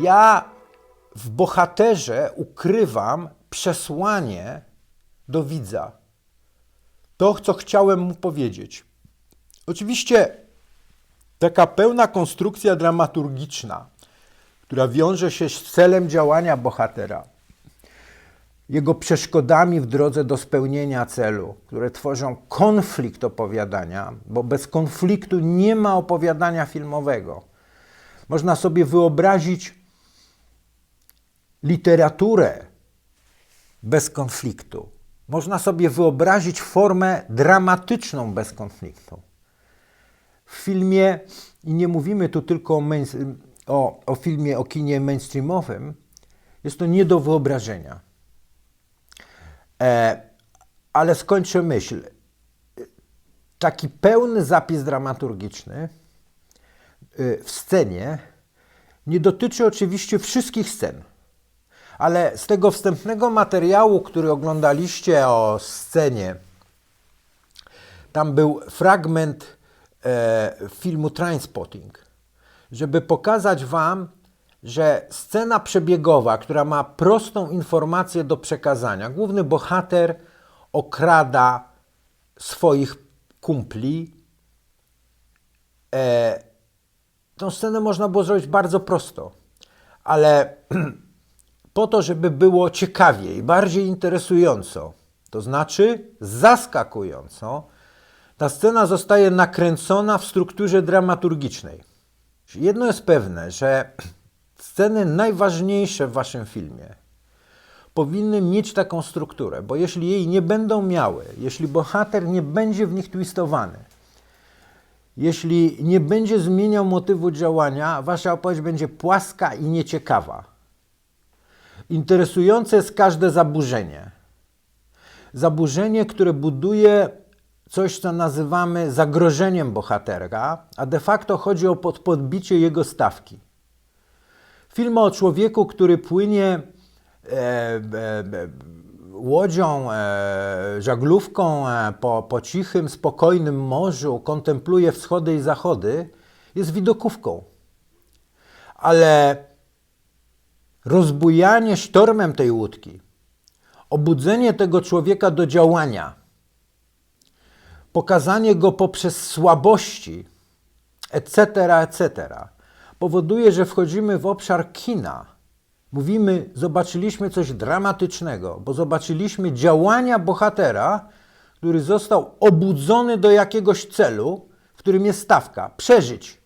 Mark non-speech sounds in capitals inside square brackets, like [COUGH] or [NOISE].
Ja w bohaterze ukrywam przesłanie do widza. To, co chciałem mu powiedzieć. Oczywiście taka pełna konstrukcja dramaturgiczna, która wiąże się z celem działania bohatera, jego przeszkodami w drodze do spełnienia celu, które tworzą konflikt opowiadania, bo bez konfliktu nie ma opowiadania filmowego. Można sobie wyobrazić literaturę bez konfliktu. Można sobie wyobrazić formę dramatyczną bez konfliktu. W filmie, i nie mówimy tu tylko o, o, o filmie, o kinie mainstreamowym, jest to nie do wyobrażenia. E, ale skończę myśl. Taki pełny zapis dramaturgiczny y, w scenie nie dotyczy oczywiście wszystkich scen. Ale z tego wstępnego materiału, który oglądaliście o scenie, tam był fragment e, filmu Trainspotting, żeby pokazać Wam, że scena przebiegowa, która ma prostą informację do przekazania, główny bohater okrada swoich kumpli. E, tą scenę można było zrobić bardzo prosto, ale [CLEARS THROAT] po to, żeby było ciekawiej, bardziej interesująco, to znaczy zaskakująco, ta scena zostaje nakręcona w strukturze dramaturgicznej. Jedno jest pewne, że [CLEARS THROAT] sceny najważniejsze w waszym filmie powinny mieć taką strukturę, bo jeśli jej nie będą miały, jeśli bohater nie będzie w nich twistowany, jeśli nie będzie zmieniał motywu działania, wasza opowieść będzie płaska i nieciekawa. Interesujące jest każde zaburzenie. Zaburzenie, które buduje coś, co nazywamy zagrożeniem bohatera, a de facto chodzi o pod- podbicie jego stawki. Film o człowieku, który płynie e, e, łodzią, e, żaglówką e, po, po cichym, spokojnym morzu, kontempluje wschody i zachody, jest widokówką. Ale rozbujanie sztormem tej łódki, obudzenie tego człowieka do działania, pokazanie go poprzez słabości, etc., etc., powoduje, że wchodzimy w obszar kina. Mówimy, zobaczyliśmy coś dramatycznego, bo zobaczyliśmy działania bohatera, który został obudzony do jakiegoś celu, w którym jest stawka przeżyć.